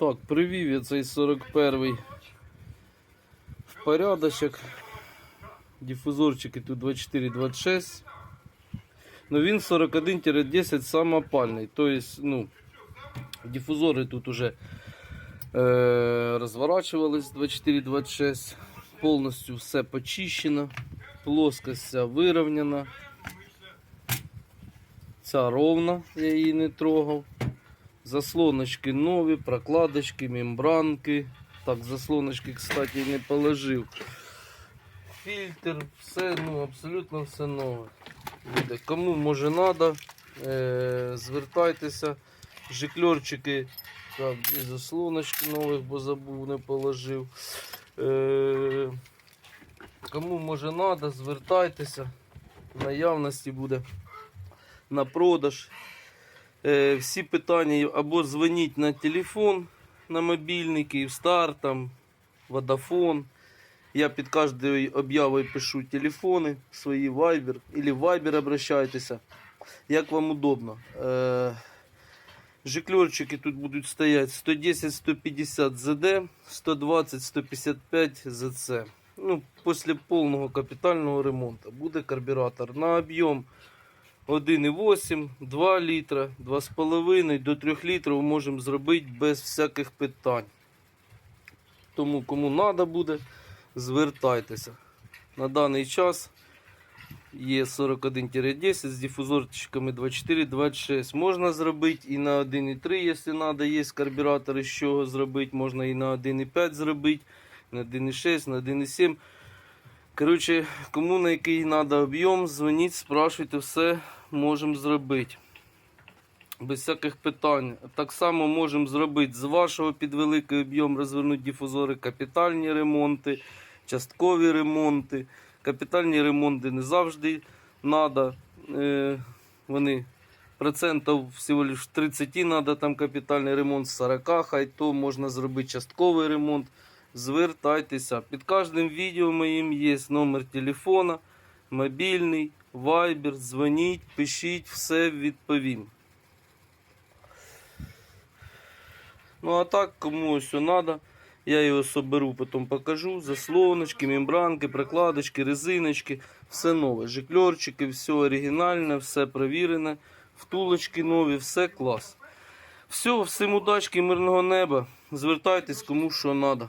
Так, привів я цей 41-й в порядочок. Дифузорчики тут 24-26. Но він 41-10 самопальний. Тобто, ну, дифузори тут уже е, розворачувались 24-26. Повністю все почищено. Плоскость вся вирівняна. Ця ровна, я її не трогав. Заслоночки нові, прокладочки, мембранки. Так, заслоночки, кстати, не положив. Фільтр, все, ну, абсолютно все нове. Буде. Кому може треба, е, звертайтеся. Жикльорчики. Так, дві заслоночки нових, бо забув, не положив. Е, кому може треба, звертайтеся. В наявності буде на продаж. Е, всі питання або дзвоніть на телефон, на мобільний, Київстар, там, Водафон. Я під кожною об'явою пишу телефони, свої Viber, або Viber обращайтеся, як вам удобно. Е, Жиклерчики тут будуть стояти 110-150 ЗД, 120-155 ЗЦ. Ну, після повного капітального ремонту буде карбюратор на об'єм 1,8, 2 літра, 2,5 до 3 літрів можемо зробити без всяких питань. Тому кому треба буде, звертайтеся. На даний час є 41-10 з дифузорчиками 24-26. Можна зробити і на 1,3, якщо треба, є карбюратори, з чого зробити. Можна і на 1,5 зробити, на 1,6, на 1,7. Коротше, кому на який треба об'єм, дзвоніть, спрашуйте, все можемо зробити. Без всяких питань. Так само можемо зробити з вашого під великий об'єм розвернути дифузори, капітальні ремонти, часткові ремонти. Капітальні ремонти не завжди треба. Вони процентів всього лиш 30 треба там капітальний ремонт, з 40 хай то можна зробити частковий ремонт звертайтеся. Під кожним відео моїм є номер телефона, мобільний, вайбер, дзвоніть, пишіть, все відповім. Ну а так, кому ось треба, я його соберу, потім покажу. Заслоночки, мембранки, прокладочки, резиночки, все нове. Жикльорчики, все оригінальне, все провірене, втулочки нові, все клас. Все, всім удачки, мирного неба. Звертайтесь кому що треба.